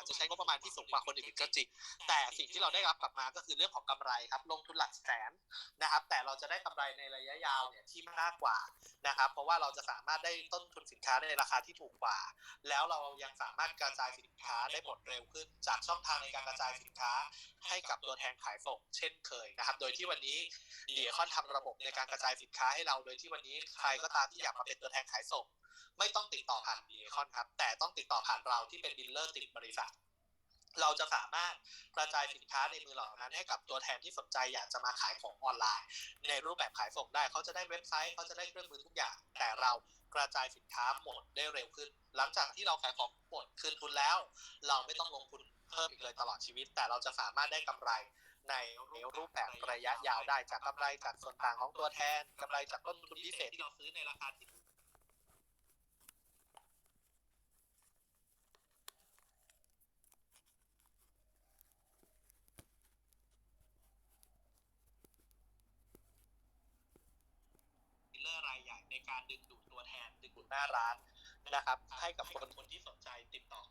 อาจจะใช้งบประมาณที่สูงกว่าคนอื่นก็จริง แต่สิ่งที่เราได้รับกลับมาก็คือเรื่องของกำไรครับ ลงทุนหลักแสนนะครับ แต่เราจะได้กำไรในระยะยาวเนี่ยที่มากกว่านะครับ เพราะว่าเราจะสามารถได้ต้นทุนสินค้าในราคาที่ถูกกว่า แล้วเรายังสามารถกระจายสินค้าได้หมดเร็วขึ้น จากช่องทางในการกระจายสินค้า ให้กับตัวแทนขายส่งเช่นเคยนะครับ โดยที่วันนี้เดียคอนทำระบบในการกระจายสินค้าให้เรา โดยที่วันนี้ใครก็ตามที่อยากมาเป็นตัวแทนขายส่ง ไม่ต้องติดต่อผ่านดีคอนครับ แต่ต้องติดต่อผ่านเราที่เป็นดีลเลอร์ติดบริษัท เราจะสามารถกระจายสินค้าในมือเหล่านั้น ให้กับตัวแทนที่สนใจอยากจะมาขายของออนไลน์ ในรูปแบบขายส่งได้เขาจะได้เว็บไซต์เขาจะได้เครื่องมือทุกอย่าง แต่เรากระจายสินค้าหมดได้เร็วขึ้น หลังจากที่เราขายของหมดคืนทุนแล้ว เราไม่ต้องลงทุนเพิ่มอีกเลยตลอดชีวิต แต่เราจะสามารถได้กำไรในรูปแบบระยะยาวได้จากกำไรจากส่วนต่างของตัวแทนกำไรจากต้นทุนพิเศษที่เราซื้อในราคาที่ ดีลเลอร์ราย ในการดึงดูดตัวแทน ดึงดูดหน้าร้านนะครับ ให้กับคนคนที่สนใจติดต่อ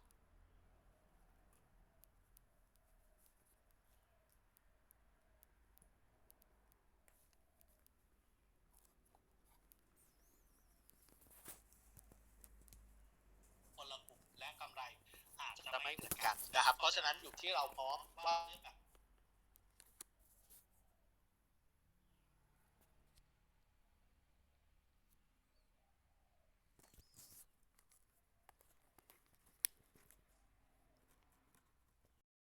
คนละกลุ่มและกำไรอาจจะไม่เหมือนกันนะครับ เพราะฉะนั้นอยู่ที่เราพร้อมว่า